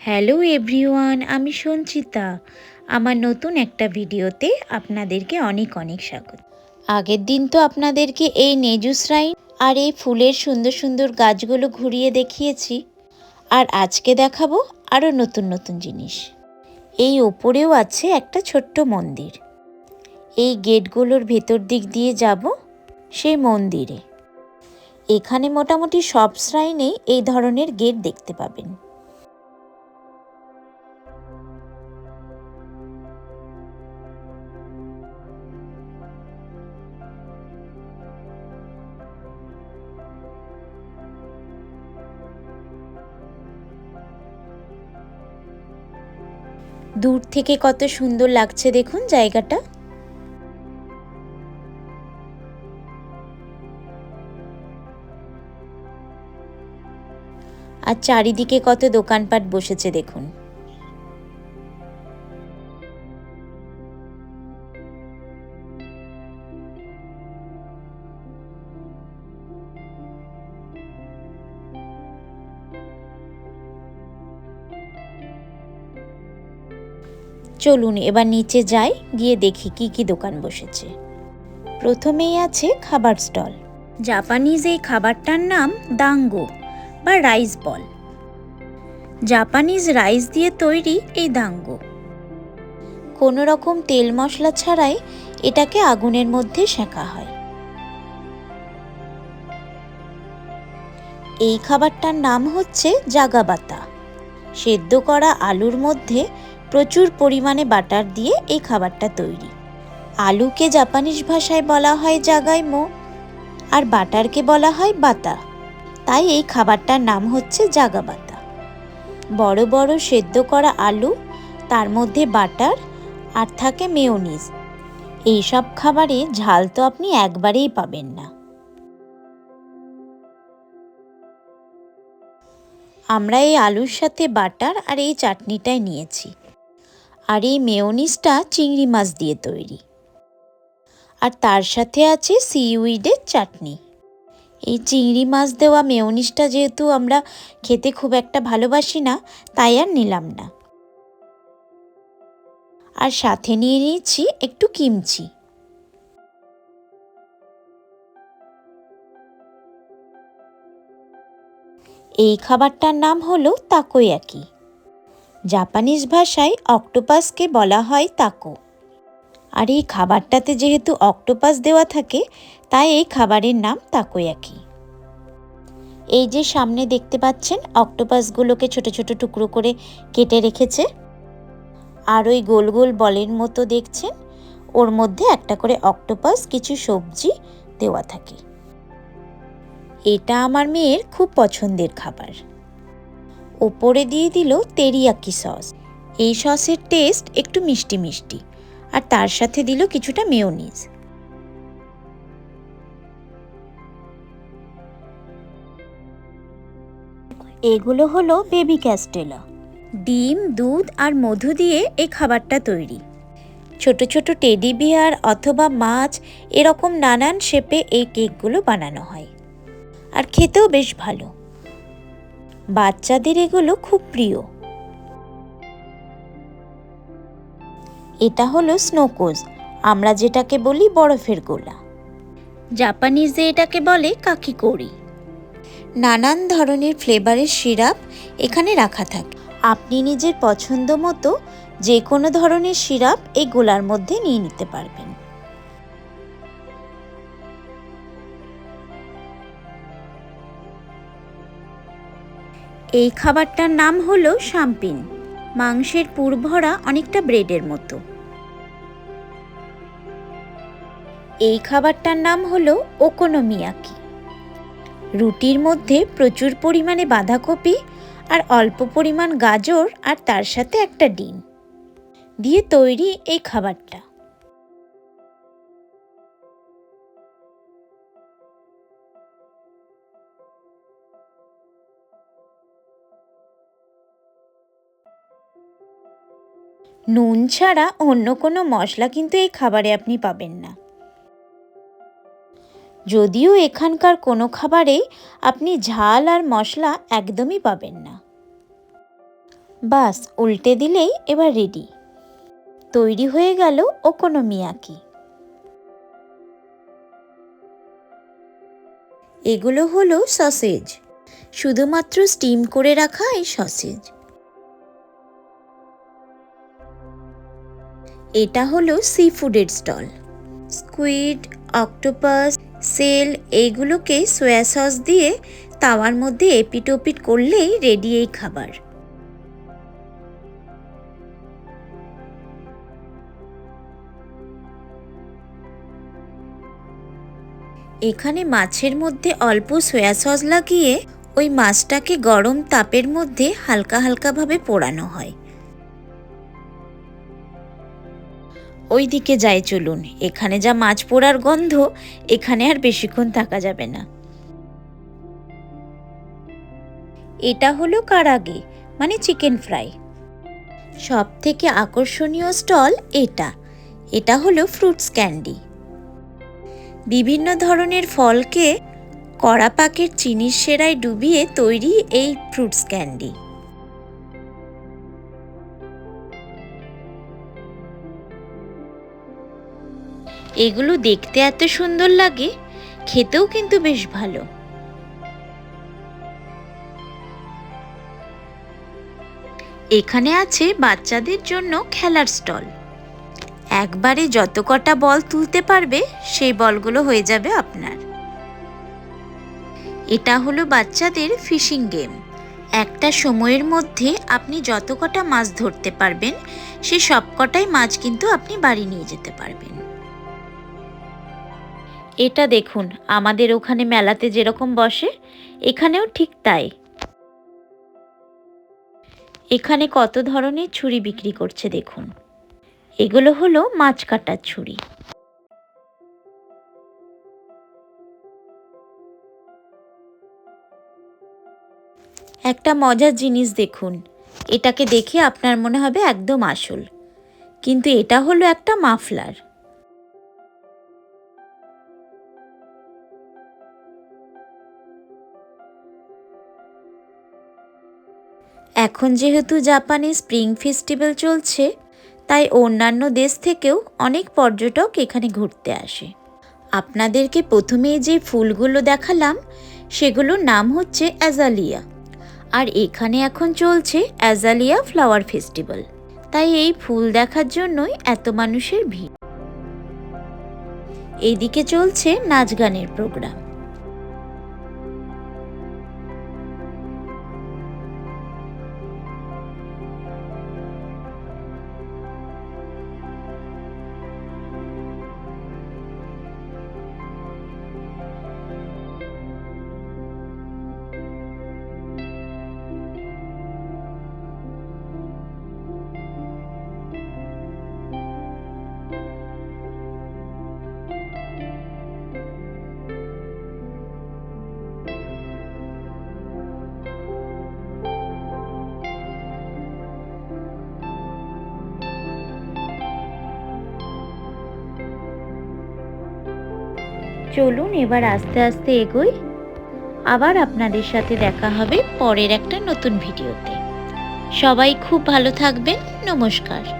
Hello everyone, আমি সঞ্চিতা। আমার নতুন একটা ভিডিওতে আপনাদেরকে অনেক অনেক স্বাগত। আগের দিন তো আপনাদেরকে এই নেজু শ্রাইন আর এই ফুলের সুন্দর সুন্দর গাছগুলো ঘুরিয়ে দেখিয়েছি। আর আজকে দেখাবো আরও নতুন নতুন জিনিস। এই ওপরেও আছে একটা ছোট্ট মন্দির। এই গেটগুলোর ভেতর দিক দিয়ে যাব সেই মন্দিরে। এখানে মোটামুটি সব শ্রাইনেই এই ধরনের গেট দেখতে পাবেন। দূর থেকে কত সুন্দর লাগছে দেখুন জায়গাটা। আর চারিদিকে কত দোকানপাট বসেছে দেখুন। চলুন এবার নিচে যাই, গিয়ে দেখি কি কি দোকান বসেছে। প্রথমেই আছে খাবার স্টল। জাপানিজ এই খাবারটার নাম দাঙ্গো বা রাইস বল। জাপানিজ রাইস দিয়ে তৈরি এই দাঙ্গো। কোনো রকম তেল মশলা ছাড়াই এটাকে আগুনের মধ্যে সেঁকা হয়। এই খাবারটার নাম হচ্ছে জাগাবাতা। সেদ্ধ করা আলুর মধ্যে প্রচুর পরিমাণে বাটার দিয়ে এই খাবারটা তৈরি। আলুকে জাপানিজ ভাষায় বলা হয় জাগাইমো, আর বাটারকে বলা হয় বাতা। তাই এই খাবারটার নাম হচ্ছে জাগাবাতা। বড় বড় সেদ্ধ করা আলু, তার মধ্যে বাটার, আর থাকে মেয়োনিজ। এইসব খাবারে ঝাল তো আপনি একবারেই পাবেন না। আমরা এই আলুর সাথে বাটার আর এই চাটনিটাই নিয়েছি। আর এই মেয়োনিজটা চিংড়ি মাছ দিয়ে তৈরি। আর তার সাথে আছে সিউইডের চাটনি। এই চিংড়ি মাছ দেওয়া মেয়োনিজটা যেহেতু আমরা খেতে খুব একটা ভালোবাসি না, তাই আর নিলাম না। আর সাথে নিয়ে নিয়েছি একটু কিমচি। এই খাবারটার নাম হলো তাকোয়াকি। জাপানিজ ভাষায় অক্টোপাসকে বলা হয় তাকো। আর এই খাবারটাতে যেহেতু অক্টোপাস দেওয়া থাকে, তাই এই খাবারের নাম তাকোয়াকি। এই যে সামনে দেখতে পাচ্ছেন, অক্টোপাসগুলোকে ছোট ছোট টুকরো করে কেটে রেখেছে। আর ওই গোল গোল বলের মতো দেখছেন, ওর মধ্যে একটা করে অক্টোপাস, কিছু সবজি দেওয়া থাকে। এটা আমার মেয়ের খুব পছন্দের খাবার। ওপরে দিয়ে দিল তেরিয়াকি সস। এই সসের টেস্ট একটু মিষ্টি মিষ্টি, আর তার সাথে দিল কিছুটা মেয়োনিজ। এগুলো হলো বেবি ক্যাস্টেলা। ডিম, দুধ আর মধু দিয়ে এই খাবারটা তৈরি। ছোট ছোট টেডি বিয়ার অথবা মাছ, এরকম নানান শেপে এই কেকগুলো বানানো হয়। আর খেতেও বেশ ভালো। বাচ্চাদের এগুলো খুব প্রিয়। এটা হলো স্নোকোজ, আমরা যেটাকে বলি বরফের গোলা। জাপানিজে এটাকে বলে কাকি কাকিকড়ি। নানান ধরনের ফ্লেভারের সিরাপ এখানে রাখা থাকে। আপনি নিজের পছন্দ মতো যে কোনো ধরনের সিরাপ এই গোলার মধ্যে নিয়ে নিতে পারবেন। এই খাবারটার নাম হলো শাম্পিন। মাংসের পুর ভরা অনেকটা ব্রেডের মতো। এই খাবারটার নাম হলো ওকোনোমিয়াকি। রুটির মধ্যে প্রচুর পরিমাণে বাঁধাকপি আর অল্প পরিমাণ গাজর আর তার সাথে একটা ডিম। দিয়ে তৈরি এই খাবারটা। নুন ছাড়া অন্য কোনো মশলা কিন্তু এই খাবারে আপনি পাবেন না। যদিও এখানকার কোনো খাবারে আপনি ঝাল আর মশলা একদমই পাবেন না। বাস, উল্টে দিলেই এবার রেডি তৈরি হয়ে গেল ওকোনোমিয়াকি এগুলো হলো সসেজ শুধুমাত্র স্টিম করে রাখা এই সসেজ এটা হলো সি ফুডের স্টল স্কুইড অক্টোপাস সেল এইগুলোকে সোয়া সস দিয়ে তাওয়ার মধ্যে এপিটোপিট করলেই রেডি এই খাবার। এখানে মাছের মধ্যে অল্প সোয়া সস লাগিয়ে ওই মাছটাকে গরম তাপের মধ্যে হালকা হালকাভাবে পোড়ানো হয়। ওই দিকে যাই চলুন। এখানে যা মাছ পোড়ার গন্ধ, এখানে আর বেশিক্ষণ থাকা যাবে না। এটা হলো কারাগে মানে চিকেন ফ্রাই। সব থেকে আকর্ষণীয় স্টল এটা। এটা হলো ফ্রুটস ক্যান্ডি। বিভিন্ন ধরনের ফলকে কড়া পাকের চিনির সেরায় ডুবিয়ে তৈরি এই ফ্রুটস ক্যান্ডি। এগুলো দেখতে এত সুন্দর লাগে, খেতেও কিন্তু বেশ ভালো। এখানে আছে বাচ্চাদের জন্য খেলার স্টল। একবারে যত কটা বল তুলতে পারবে, সেই বলগুলো হয়ে যাবে আপনার। এটা হলো বাচ্চাদের ফিশিং গেম। একটা সময়ের মধ্যে আপনি যত কটা মাছ ধরতে পারবেন, সে সব কটাই মাছ কিন্তু আপনি বাড়ি নিয়ে যেতে পারবেন। এটা দেখুন, আমাদের ওখানে মেলাতে যেরকম বসে, এখানেও ঠিক তাই। এখানে কত ধরনের ছুরি বিক্রি করছে দেখুন। এগুলো হলো মাছ কাটার ছুরি। একটা মজার জিনিস দেখুন, এটাকে দেখে আপনার মনে হবে একদম আসল। কিন্তু এটা হলো একটা মাফলার। এখন যেহেতু জাপানে স্প্রিং ফেস্টিভ্যাল চলছে, তাই অন্যান্য দেশ থেকেও অনেক পর্যটক এখানে ঘুরতে আসে। আপনাদেরকে প্রথমে যে ফুলগুলো দেখালাম, সেগুলোর নাম হচ্ছে অ্যাজালিয়া। আর এখানে এখন চলছে অ্যাজালিয়া ফ্লাওয়ার ফেস্টিভ্যাল। তাই এই ফুল দেখার জন্যই এত মানুষের ভিড়। এইদিকে চলছে নাচ গানের প্রোগ্রাম। চলুন এবার আস্তে আস্তে এগোই। আবার আপনাদের সাথে দেখা হবে পরের একটা নতুন ভিডিওতে। সবাই খুব ভালো থাকবেন। নমস্কার।